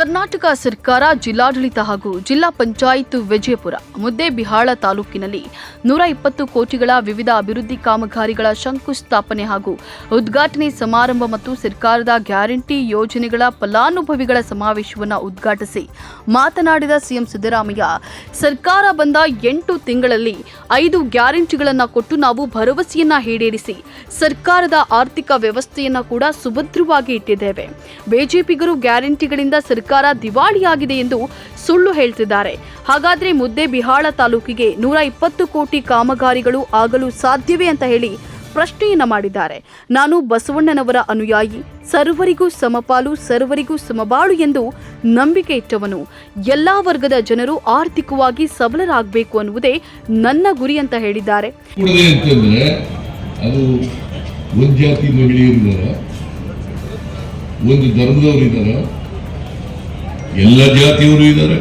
ಕರ್ನಾಟಕ ಸರ್ಕಾರ ಜಿಲ್ಲಾಡಳಿತ ಹಾಗೂ ಜಿಲ್ಲಾ ಪಂಚಾಯತ್ ವಿಜಯಪುರ, ಮುದ್ದೇಬಿಹಾಳ ತಾಲೂಕಿನಲ್ಲಿ ನೂರ ಇಪ್ಪತ್ತು ಕೋಟಿಗಳ ವಿವಿಧ ಅಭಿವೃದ್ಧಿ ಕಾಮಗಾರಿಗಳ ಶಂಕುಸ್ಥಾಪನೆ ಹಾಗೂ ಉದ್ಘಾಟನೆ ಸಮಾರಂಭ ಮತ್ತು ಸರ್ಕಾರದ ಗ್ಯಾರಂಟಿ ಯೋಜನೆಗಳ ಫಲಾನುಭವಿಗಳ ಸಮಾವೇಶವನ್ನು ಉದ್ಘಾಟಿಸಿ ಮಾತನಾಡಿದ ಸಿಎಂ ಸಿದ್ದರಾಮಯ್ಯ, ಸರ್ಕಾರ ಬಂದ ಎಂಟು ತಿಂಗಳಲ್ಲಿ ಐದು ಗ್ಯಾರಂಟಿಗಳನ್ನು ಕೊಟ್ಟು ನಾವು ಭರವಸೆಯನ್ನ ಈಡೇರಿಸಿ ಸರ್ಕಾರದ ಆರ್ಥಿಕ ವ್ಯವಸ್ಥೆಯನ್ನ ಕೂಡ ಸುಭದ್ರವಾಗಿ ಇಟ್ಟಿದ್ದೇವೆ. ಬಿಜೆಪಿಗರು ಗ್ಯಾರಂಟಿಗಳಿಂದ ಸರ್ಕಾರ ದಿವಾಳಿಯಾಗಿದೆ ಎಂದು ಸುಳ್ಳು ಹೇಳ್ತಿದ್ದಾರೆ. ಹಾಗಾದ್ರೆ ಮುದ್ದೆ ಬಿಹಾಳ ತಾಲೂಕಿಗೆ ನೂರ ಇಪ್ಪತ್ತು ಕೋಟಿ ಕಾಮಗಾರಿಗಳು ಆಗಲು ಸಾಧ್ಯವೇ ಅಂತ ಹೇಳಿ ಪ್ರಶ್ನೆಯನ್ನ ಮಾಡಿದ್ದಾರೆ. ನಾನು ಬಸವಣ್ಣನವರ ಅನುಯಾಯಿ, ಸರ್ವರಿಗೂ ಸಮಪಾಲು, ಸರ್ವರಿಗೂ ಸಮಬಾಳು ಎಂದು ನಂಬಿಕೆ ಇಟ್ಟವನು. ಎಲ್ಲಾ ವರ್ಗದ ಜನರು ಆರ್ಥಿಕವಾಗಿ ಸಬಲರಾಗಬೇಕು ಅನ್ನುವುದೇ ನನ್ನ ಗುರಿ ಅಂತ ಹೇಳಿದ್ದಾರೆ. ಒಂದು ಜಾತಿ ಮಹಿಳೆಯರು ಒಂದು ಧರ್ಮದವರು ಇದ್ದಾರೆ ಎಲ್ಲ ಜಾತಿಯವರು ಇದ್ದಾರೆ,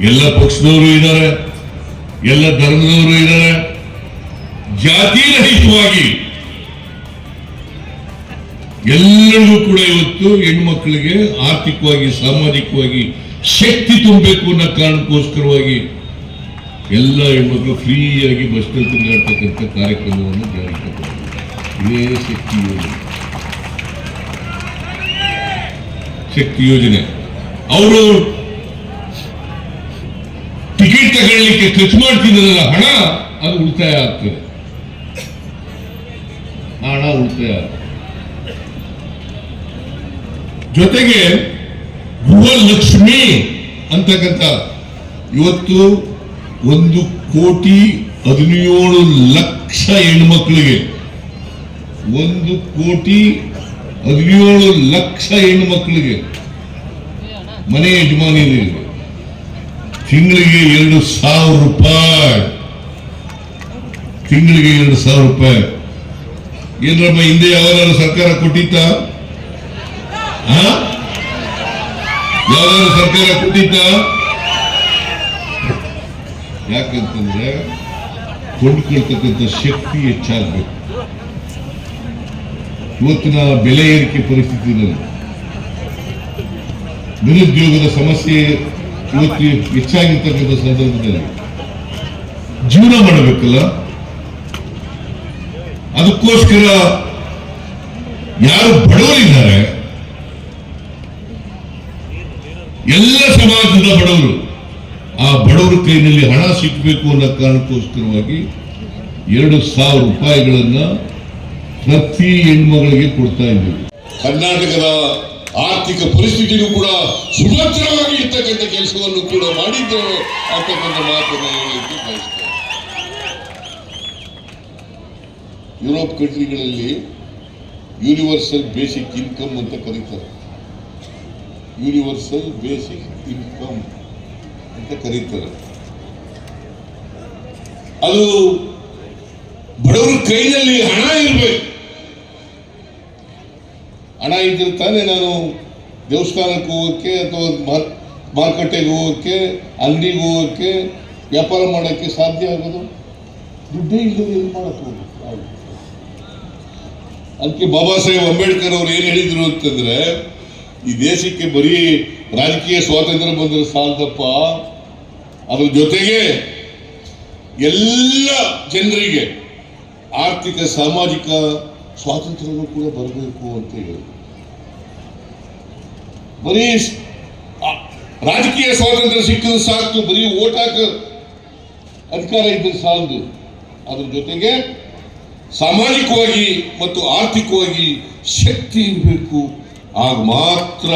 ಎಲ್ಲ ಪಕ್ಷದವರು ಇದ್ದಾರೆ, ಎಲ್ಲ ಧರ್ಮದವರು ಇದ್ದಾರೆ. ಜಾತಿ ರಹಿತವಾಗಿ ಎಲ್ಲರಿಗೂ ಕೂಡ ಇವತ್ತು ಹೆಣ್ಮಕ್ಳಿಗೆ ಆರ್ಥಿಕವಾಗಿ, ಸಾಮಾಜಿಕವಾಗಿ ಶಕ್ತಿ ತುಂಬಬೇಕು ಅನ್ನೋ ಕಾರಣಕ್ಕೋಸ್ಕರವಾಗಿ ಎಲ್ಲ ಹೆಣ್ಮಕ್ಳು ಫ್ರೀಯಾಗಿ ಬಸ್ನಲ್ಲಿ ತಿರುಗಾಡ್ತಕ್ಕಂಥ ಕಾರ್ಯಕ್ರಮವನ್ನು ಜಾರಿಗೆ. ಇದೇ ಶಕ್ತಿ ಯೋಜನೆ. ಶಕ್ತಿ ಯೋಜನೆ. ಅವರು ಟಿಕೆಟ್ ತಗೊಳ್ಳಿಕ್ಕೆ ಖರ್ಚು ಮಾಡ್ತಿದ್ದಾರಲ್ಲ ಹಣ, ಅದು ಉಳಿತಾಯ ಆಗ್ತದೆ. ಹಣ ಉಳಿತಾಯ ಜೊತೆಗೆ ಗೃಹಲಕ್ಷ್ಮಿ ಅಂತಕ್ಕಂಥ ಇವತ್ತು ಒಂದು ಕೋಟಿ ಹದಿನೇಳು ಲಕ್ಷ ಹೆಣ್ಮಕ್ಳಿಗೆ, ಒಂದು ಕೋಟಿ ಹದಿನೇಳು ಲಕ್ಷ ಹೆಣ್ಮಕ್ಳಿಗೆ ಮನೆ ಯಜಮಾನಿ ತಿಂಗಳಿಗೆ ಎರಡು ಸಾವಿರ ರೂಪಾಯಿ. ತಿಂಗಳಿಗೆ ಎರಡು ಸಾವಿರ ರೂಪಾಯಿ. ಏನ್ರಮ್ಮ, ಹಿಂದೆ ಯಾವ್ದಾದ್ರು ಸರ್ಕಾರ ಕೊಟ್ಟಿತ್ತ? ಯಾವ್ದಾದ್ರು ಸರ್ಕಾರ ಕೊಟ್ಟಿತ್ತ? ಯಾಕಂತಂದ್ರೆ ಕೊಂಡ್ಕೊಳ್ತಕ್ಕಂಥ ಶಕ್ತಿ ಹೆಚ್ಚಾಗಬೇಕು. ಇವತ್ತಿನ ಬೆಲೆ ಏರಿಕೆ ಪರಿಸ್ಥಿತಿನಲ್ಲಿ ನಿರುದ್ಯೋಗದ ಸಮಸ್ಯೆ ಇವತ್ತು ಹೆಚ್ಚಾಗಿರ್ತಕ್ಕಂಥ ಸಂದರ್ಭದಲ್ಲಿ ಜೀವನ ಮಾಡಬೇಕಲ್ಲ? ಅದಕ್ಕೋಸ್ಕರ ಯಾರು ಬಡವರಿದ್ದಾರೆ, ಎಲ್ಲ ಸಮಾಜದ ಬಡವರು ಆ ಬಡವರ ಕೈನಲ್ಲಿ ಹಣ ಸಿಕ್ಕಬೇಕು ಅನ್ನೋ ಕಾರಣಕ್ಕೋಸ್ಕರವಾಗಿ ಎರಡು ಸಾವಿರ ರೂಪಾಯಿಗಳನ್ನ ಪ್ರತಿ ಹೆಣ್ಮಗಳಿಗೆ ಕೊಡ್ತಾ ಇದ್ದೀವಿ. ಕರ್ನಾಟಕದ ಆರ್ಥಿಕ ಪರಿಸ್ಥಿತಿಯನ್ನು ಕೂಡ ಸುಭದ್ರವಾಗಿ ಇರ್ತಕ್ಕಂಥ ಕೆಲಸವನ್ನು ಕೂಡ ಮಾಡಿದ್ದೇವೆ ಅಂತಕ್ಕಂಥ ಮಾತನ್ನು ಹೇಳಲಿಕ್ಕೆ ಬಯಸ್ತೇವೆ ಯುರೋಪ್ ಕಂಟ್ರಿಗಳಲ್ಲಿ ಯೂನಿವರ್ಸಲ್ ಬೇಸಿಕ್ ಇನ್ಕಮ್ ಅಂತ ಕರೀತಾರೆ. ಯೂನಿವರ್ಸಲ್ ಬೇಸಿಕ್ ಇನ್ಕಮ್ ಅಂತ ಕರೀತಾರೆ. ಅದು ಬಡವರ ಕೈನಲ್ಲಿ ಹಣ ಇರಬೇಕು. ಹಣ ಇದ್ದರೆ ತಾನೇ ನಾನು ದೇವಸ್ಥಾನಕ್ಕೆ ಹೋಗೋಕ್ಕೆ ಅಥವಾ ಮಾರ್- ಮಾರುಕಟ್ಟೆಗೆ ಹೋಗೋಕ್ಕೆ, ಅಂಗಡಿಗೆ ಹೋಗೋಕ್ಕೆ, ವ್ಯಾಪಾರ ಮಾಡೋಕ್ಕೆ ಸಾಧ್ಯ ಆಗೋದು? ದುಡ್ಡೇ ಇಲ್ಲದೆ ಏನು ಮಾಡೋಕ್ಕೆ ಅದಕ್ಕೆ ಬಾಬಾ ಸಾಹೇಬ್ ಅಂಬೇಡ್ಕರ್ ಅವರು ಏನು ಹೇಳಿದ್ರು ಅಂತಂದರೆ, ಈ ದೇಶಕ್ಕೆ ಬರೀ ರಾಜಕೀಯ ಸ್ವಾತಂತ್ರ್ಯ ಬಂದರೆ ಸಾಲದಪ್ಪ, ಅದ್ರ ಜೊತೆಗೆ ಎಲ್ಲ ಜನರಿಗೆ ಆರ್ಥಿಕ, ಸಾಮಾಜಿಕ ಸ್ವಾತಂತ್ರ್ಯನೂ ಕೂಡ ಬರಬೇಕು ಅಂತ ಹೇಳಿ. ಬರೀ ರಾಜಕೀಯ ಸ್ವಾತಂತ್ರ್ಯ ಸಿಕ್ಕಿದ್ರೆ ಸಾಕು, ಬರೀ ಓಟ್ ಅಧಿಕಾರ ಇದ್ರೆ ಸಾಲದು. ಅದ್ರ ಜೊತೆಗೆ ಸಾಮಾಜಿಕವಾಗಿ ಮತ್ತು ಆರ್ಥಿಕವಾಗಿ ಶಕ್ತಿ ಇರಬೇಕು. ಆಗ ಮಾತ್ರ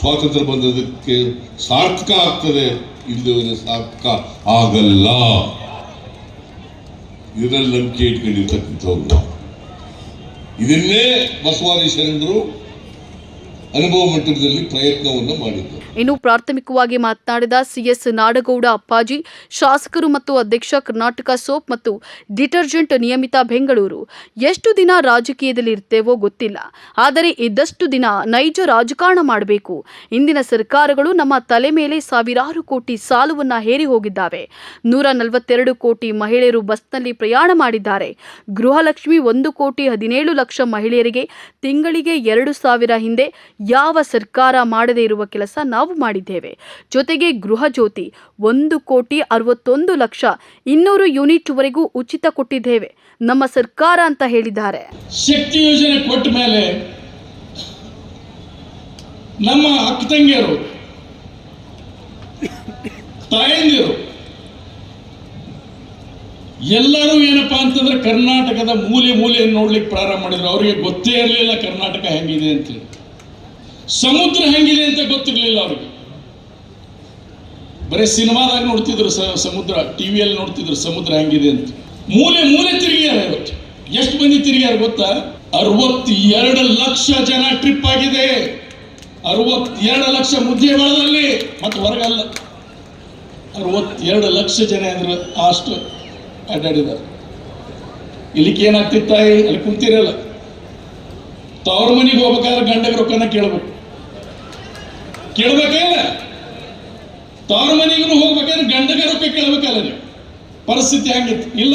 ಸ್ವಾತಂತ್ರ್ಯ ಬಂದದಕ್ಕೆ ಸಾರ್ಥಕ ಆಗ್ತದೆ. ಇಲ್ಲದೆ ಸಾರ್ಥಕ ಆಗಲ್ಲ. ಇದರಲ್ಲಿ ನಂಬಿಕೆ ಇಟ್ಕೊಂಡಿರ್ತಕ್ಕಂಥವ್ರು. ಇದನ್ನೇ ಬಸವಾದಿ ಶರಣರು ಅನುಭವ ಮಟ್ಟದಲ್ಲಿ ಪ್ರಯತ್ನವನ್ನು ಮಾಡಿದ್ದರು ಇನ್ನು ಪ್ರಾಥಮಿಕವಾಗಿ ಮಾತನಾಡಿದ ಸಿಎಸ್ ನಾಡಗೌಡ ಅಪ್ಪಾಜಿ, ಶಾಸಕರು ಮತ್ತು ಅಧ್ಯಕ್ಷ ಕರ್ನಾಟಕ ಸೋಪ್ ಮತ್ತು ಡಿಟರ್ಜೆಂಟ್ ನಿಯಮಿತ ಬೆಂಗಳೂರು. ಎಷ್ಟು ದಿನ ರಾಜಕೀಯದಲ್ಲಿ ಇರ್ತೇವೋ ಗೊತ್ತಿಲ್ಲ. ಆದರೆ ಇದ್ದಷ್ಟು ದಿನ ನೈಜ ರಾಜಕಾರಣ ಮಾಡಬೇಕು. ಇಂದಿನ ಸರ್ಕಾರಗಳು ನಮ್ಮ ತಲೆ ಮೇಲೆ ಸಾವಿರಾರು ಕೋಟಿ ಸಾಲವನ್ನ ಹೇರಿ ಹೋಗಿದ್ದಾವೆ. ನೂರ ನಲವತ್ತೆರಡು ಕೋಟಿ ಮಹಿಳೆಯರು ಬಸ್ನಲ್ಲಿ ಪ್ರಯಾಣ ಮಾಡಿದ್ದಾರೆ. ಗೃಹಲಕ್ಷ್ಮಿ ಒಂದು ಕೋಟಿ ಹದಿನೇಳು ಲಕ್ಷ ಮಹಿಳೆಯರಿಗೆ ತಿಂಗಳಿಗೆ ಎರಡು ಸಾವಿರ ಹಿಂದೆ ಯಾವ ಸರ್ಕಾರ ಮಾಡದೇ ಇರುವ ಕೆಲಸ ನಾವು ಮಾಡಿದ್ದೇವೆ. ಜೊತೆಗೆ ಗೃಹ ಜ್ಯೋತಿ ಒಂದು ಕೋಟಿ ಅರವತ್ತೊಂದು ಲಕ್ಷ ಇನ್ನೂರು ಯೂನಿಟ್ವರೆಗೂ ಉಚಿತ ಕೊಟ್ಟಿದ್ದೇವೆ. ನಮ್ಮ ಸರ್ಕಾರ ಅಂತ ಹೇಳಿದ್ದಾರೆ. ಶಕ್ತಿ ಯೋಜನೆ ಕೊಟ್ಟ ಮೇಲೆ ನಮ್ಮ ಅಕ್ಕ ತಂಗಿಯರು, ತಾಯಂದಿರು, ಎಲ್ಲರೂ ಏನಪ್ಪ ಅಂತಂದ್ರೆ ಕರ್ನಾಟಕದ ಮೂಲೆ ಮೂಲೆಯನ್ನು ನೋಡ್ಲಿಕ್ಕೆ ಪ್ರಾರಂಭ ಮಾಡಿದ್ರು. ಅವರಿಗೆ ಗೊತ್ತೇ ಇರಲಿಲ್ಲ ಕರ್ನಾಟಕ ಹೆಂಗಿದೆ ಅಂತೇಳಿ. ಸಮುದ್ರ ಹೆಂಗಿದೆ ಅಂತ ಗೊತ್ತಿರಲಿಲ್ಲ ಅವ್ರಿಗೆ. ಬರೀ ಸಿನಿಮಾದಾಗ ನೋಡ್ತಿದ್ರು ಸಮುದ್ರ, ಟಿವಿಯಲ್ಲಿ ನೋಡ್ತಿದ್ರು ಸಮುದ್ರ ಹೆಂಗಿದೆ ಅಂತ. ಮೂಲೆ ಮೂಲೆ ತಿರುಗಿಯಾರ ಇವತ್ತು. ಎಷ್ಟು ಮಂದಿ ತಿರುಗಿಯಾರ ಗೊತ್ತಾ? ಅರವತ್ತೆರಡು ಲಕ್ಷ ಜನ ಟ್ರಿಪ್ ಆಗಿದೆ. ಅರವತ್ತೆರಡು ಲಕ್ಷ ಮುದ್ದೇಬಾಳದಲ್ಲಿ ಮತ್ತು ಹೊರಗಲ್ಲ. ಅರವತ್ತೆರಡು ಲಕ್ಷ ಜನ ಅಂದ್ರೆ ಅಷ್ಟು ಅಡ್ಡಾಡಿದ್ದಾರೆ ಇಲ್ಲಿಕ್ಕೆ ಏನಾಗ್ತಿತ್ತಾಯಿ ಅಲ್ಲಿ ಕುಂತಿರಲ್ಲ. ತವ್ರ ಮನೆಗೆ ಹೋಗ್ಬೇಕಾದ್ರೆ ಗಂಡಗ ರೊಕ್ಕನ ಕೇಳ್ಬೇಕು. ಕೇಳ್ಬೇಕಿಲ್ಲ ತವ್ರ ಮನೆಗೂ ಹೋಗ್ಬೇಕಂದ್ರೆ ಗಂಡಗ ರೊಕ್ಕ ಕೇಳ್ಬೇಕಲ್ಲ ನೀವು. ಪರಿಸ್ಥಿತಿ ಹಂಗಿತ್ತು. ಇಲ್ಲ,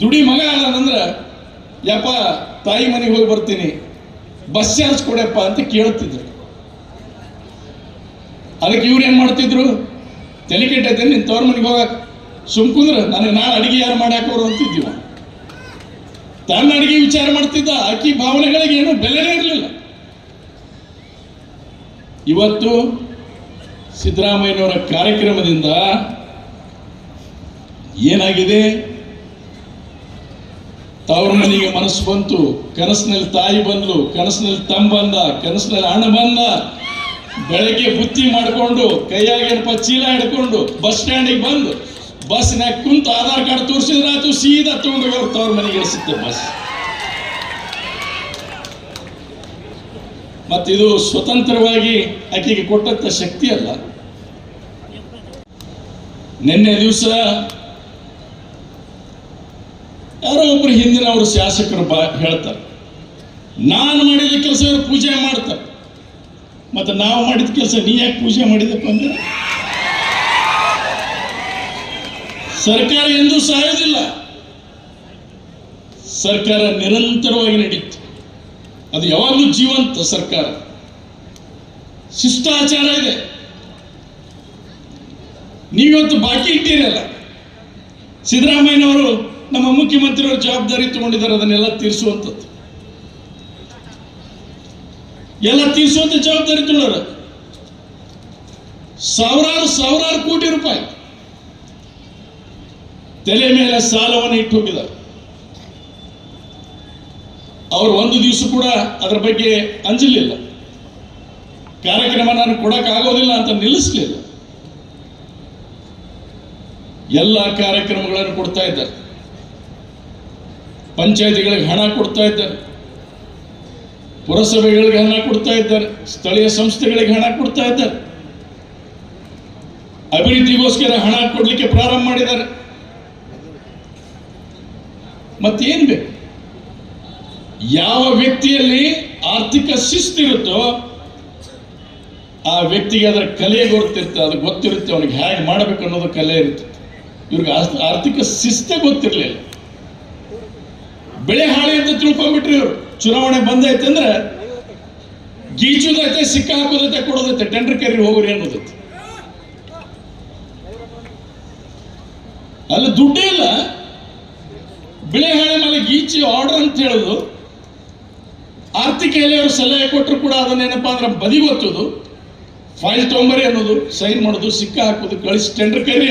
ದುಡಿ ಮಗ ಅಲ್ಲಂದ್ರ ಯಪ್ಪ, ತಾಯಿ ಮನೆಗೆ ಹೋಗಿ ಬರ್ತೀನಿ. ಬಸ್ ಚಾರ್ಜ್ ಕೊಡಪ್ಪ ಅಂತ ಕೇಳ್ತಿದ್ರು. ಅದಕ್ಕೆ ಇವ್ರು ಏನ್ ಮಾಡ್ತಿದ್ರು? ತಲೆ ಕೆಟ್ಟೈತೆ ನಿನ್ ತವ್ರ ಮನೆಗೆ ಹೋಗಕ್. ಸುಮ್ಕುಂದ್ರ ನನಗೆ ನಾನು ಅಡಿಗೆ ಯಾರು ಮಾಡಿ ಹಾಕೋರು ಅಂತಿದ್ದೀವ. ತನ್ನ ಅಡಿಗೆ ವಿಚಾರ ಮಾಡ್ತಿದ್ದ, ಆಕಿ ಭಾವನೆಗಳಿಗೆ ಏನು ಬೆಲೆನೇ ಇರಲಿಲ್ಲ. ಇವತ್ತು ಸಿದ್ದರಾಮಯ್ಯನವರ ಕಾರ್ಯಕ್ರಮದಿಂದ ಏನಾಗಿದೆ? ತವ್ರ ಮನೆಗೆ ಮನಸ್ಸು ಬಂತು. ಕನಸಿನಲ್ಲಿ ತಾಯಿ ಬಂದ್ಲು, ಕನಸಿನಲ್ಲಿ ತಮ್ಮ ಬಂದ, ಕನಸಿನಲ್ಲಿ ಅಣ್ಣ ಬಂದ. ಬೆಳಗ್ಗೆ ಬುತ್ತಿ ಮಾಡಿಕೊಂಡು ಕೈಯಾಗೇನಪ್ಪ ಚೀಲ ಹಿಡ್ಕೊಂಡು, ಬಸ್ ಸ್ಟ್ಯಾಂಡಿಗೆ ಬಂದು ಬಸ್ನ್ಯಾಗ ಕುಂತು ಆಧಾರ್ ಕಾರ್ಡ್ ತೋರಿಸಿದ್ರೆ ಆತು, ಸೀದಾ ತಗೊಂಡು ಅವ್ರ ತವ್ರ ಮನೆಗೆ ಇಳಿಸುತ್ತೆ ಬಸ್. ಮತ್ತಿದು ಸ್ವತಂತ್ರವಾಗಿ ಆಕೆಗೆ ಕೊಟ್ಟಂತ ಶಕ್ತಿ ಅಲ್ಲ. ನಿನ್ನೆ ದಿವಸ ಯಾರೋ ಒಬ್ರು ಹಿಂದಿನ ಅವರು ಶಾಸಕರು ಬಾ ಹೇಳ್ತಾರೆ, ನಾನು ಮಾಡಿದ ಕೆಲಸ ಪೂಜೆ ಮಾಡ್ತಾರೆ. ಮತ್ತೆ ನಾವು ಮಾಡಿದ ಕೆಲಸ ನೀ ಯಾಕೆ ಪೂಜೆ ಮಾಡಿದಪ್ಪ ಅಂದ್ರೆ? ಸರ್ಕಾರ ಎಂದೂ ಸಾಯೋದಿಲ್ಲ. ಸರ್ಕಾರ ನಿರಂತರವಾಗಿ ನಡೀತು ಅದು ಯಾವಾಗಲೂ ಜೀವಂತ ಸರ್ಕಾರ. ಶಿಷ್ಟಾಚಾರ ಇದೆ. ನೀವಿವತ್ತು ಬಾಕಿ ಇಟ್ಟಿರಲ್ಲ. ಸಿದ್ದರಾಮಯ್ಯನವರು ನಮ್ಮ ಮುಖ್ಯಮಂತ್ರಿಯವರು ಜವಾಬ್ದಾರಿ ತಗೊಂಡಿದ್ದಾರೆ, ಅದನ್ನೆಲ್ಲ ತೀರಿಸುವಂಥದ್ದು. ಎಲ್ಲ ತೀರಿಸುವಂತ ಜವಾಬ್ದಾರಿ ತಗೊಳ್ಳೋರು ಸಾವಿರಾರು ಸಾವಿರಾರು ಕೋಟಿ ರೂಪಾಯಿ. ತಲೆ ಮೇಲೆ ಸಾಲವನ್ನು ಇಟ್ಟು ಹೋಗಿದ್ದಾರೆ. ಅವರು ಒಂದು ದಿವಸ ಕೂಡ ಅದರ ಬಗ್ಗೆ ಅಂಜಲಿಲ್ಲ. ಕಾರ್ಯಕ್ರಮ ನಾನು ಕೊಡಕ್ಕಾಗೋದಿಲ್ಲ ಅಂತ ನಿಲ್ಲಿಸಲಿಲ್ಲ. ಎಲ್ಲ ಕಾರ್ಯಕ್ರಮಗಳನ್ನು ಕೊಡ್ತಾ ಇದ್ದಾರೆ. ಪಂಚಾಯತಿಗಳಿಗೆ ಹಣ ಕೊಡ್ತಾ ಇದ್ದಾರೆ. ಪುರಸಭೆಗಳಿಗೆ ಹಣ ಕೊಡ್ತಾ ಇದ್ದಾರೆ. ಸ್ಥಳೀಯ ಸಂಸ್ಥೆಗಳಿಗೆ ಹಣ ಕೊಡ್ತಾ ಇದ್ದಾರೆ. ಅಭಿವೃದ್ಧಿಗೋಸ್ಕರ ಹಣ ಕೊಡಲಿಕ್ಕೆ ಪ್ರಾರಂಭ ಮಾಡಿದ್ದಾರೆ. ಮತ್ತೇನು ಬೇಕು? ಯಾವ ವ್ಯಕ್ತಿಯಲ್ಲಿ ಆರ್ಥಿಕ ಶಿಸ್ತಿರುತ್ತೋ ಆ ವ್ಯಕ್ತಿಗೆ ಅದರ ಕಲೆ ಗೊತ್ತಿರುತ್ತೆ, ಅದು ಗೊತ್ತಿರುತ್ತೆ, ಅವನಿಗೆ ಹೇಗೆ ಮಾಡಬೇಕು ಅನ್ನೋದು ಕಲೆ ಇರುತ್ತೆ. ಇವ್ರಿಗೆ ಆರ್ಥಿಕ ಶಿಸ್ತೇ ಗೊತ್ತಿರಲಿಲ್ಲ. ಬೆಳೆ ಹಾಳಿ ಅಂತ ತಿಳ್ಕೊಂಡ್ಬಿಟ್ರಿ ಇವರು. ಚುನಾವಣೆ ಬಂದೈತೆ ಅಂದ್ರೆ ಗೀಚುದೈತೆ ಸಿಕ್ಕ ಹಾಕೋದೈತೆ ಕೊಡೋದೈತೆ, ಟೆಂಡರ್ ಕೇರಿ ಹೋಗ್ರಿ ಅನ್ನೋದೈತೆ. ಅಲ್ಲಿ ದುಡ್ಡೇ ಇಲ್ಲ. ಬೆಳೆ ಹಾಳೆ ಮೇಲೆ ಗೀಚಿ ಆರ್ಡರ್ ಅಂತ ಹೇಳೋದು ಆರ್ಥಿಕ ಎಲೆಯವರು ಸಲಹೆ ಕೊಟ್ಟರು ಕೂಡ ಅದನ್ನೇನಪ್ಪ ಅಂದ್ರೆ ಬದಿಗೊತ್ತೋದು ಫೈಲ್ ತೊಂಬರಿ ಅನ್ನೋದು, ಸೈನ್ ಮಾಡೋದು, ಸಿಕ್ಕ ಹಾಕೋದು, ಕಳಿಸಿ ಟೆಂಡರ್ ಕರಿ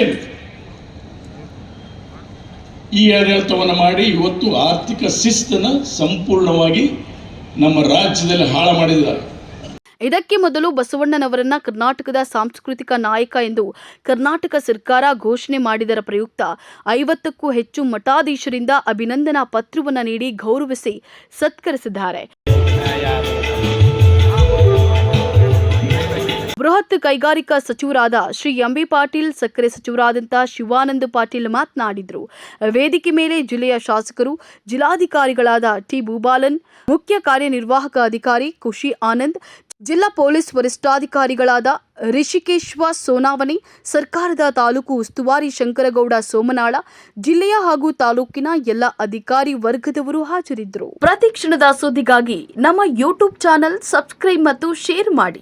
ಈ ಆಡಳಿತವನ್ನು ಮಾಡಿ ಇವತ್ತು ಆರ್ಥಿಕ ಶಿಸ್ತನ್ನು ಸಂಪೂರ್ಣವಾಗಿ ನಮ್ಮ ರಾಜ್ಯದಲ್ಲಿ ಹಾಳು ಮಾಡಿದ್ದಾರೆ. ಇದಕ್ಕೆ ಮೊದಲು ಬಸವಣ್ಣನವರನ್ನ ಕರ್ನಾಟಕದ ಸಾಂಸ್ಕೃತಿಕ ನಾಯಕ ಎಂದು ಕರ್ನಾಟಕ ಸರ್ಕಾರ ಘೋಷಣೆ ಮಾಡಿದರ ಪ್ರಯುಕ್ತ ಐವತ್ತಕ್ಕೂ ಹೆಚ್ಚು ಮಠಾಧೀಶರಿಂದ ಅಭಿನಂದನಾ ಪತ್ರವನ್ನು ನೀಡಿ ಗೌರವಿಸಿ ಸತ್ಕರಿಸಿದ್ದಾರೆ. ಬೃಹತ್ ಕೈಗಾರಿಕಾ ಸಚಿವರಾದ ಶ್ರೀ ಎಂಬಿ ಪಾಟೀಲ್, ಸಕ್ಕರೆ ಸಚಿವರಾದಂಥ ಶಿವಾನಂದ ಪಾಟೀಲ್ ಮಾತನಾಡಿದರು. ವೇದಿಕೆ ಮೇಲೆ ಜಿಲ್ಲೆಯ ಶಾಸಕರು, ಜಿಲ್ಲಾಧಿಕಾರಿಗಳಾದ ಟಿ ಭೂಬಾಲನ್ ಮುಖ್ಯ ಕಾರ್ಯನಿರ್ವಾಹಕ ಅಧಿಕಾರಿ ಖುಷಿ ಆನಂದ್, ಜಿಲ್ಲಾ ಪೊಲೀಸ್ ವರಿಷ್ಠಾಧಿಕಾರಿಗಳಾದ ರಿಷಿಕೇಶ್ವ ಸೋನಾವನಿ ಸರ್ಕಾರದ ತಾಲೂಕು ಉಸ್ತುವಾರಿ ಶಂಕರಗೌಡ ಸೋಮನಾಳ, ಜಿಲ್ಲೆಯ ಹಾಗೂ ತಾಲೂಕಿನ ಎಲ್ಲ ಅಧಿಕಾರಿ ವರ್ಗದವರು ಹಾಜರಿದ್ದರು. ಪ್ರತಿ ಕ್ಷಣದ ಸುದ್ದಿಗಾಗಿ ನಮ್ಮ ಯೂಟ್ಯೂಬ್ ಚಾನೆಲ್ ಸಬ್ಸ್ಕ್ರೈಬ್ ಮತ್ತು ಶೇರ್ ಮಾಡಿ.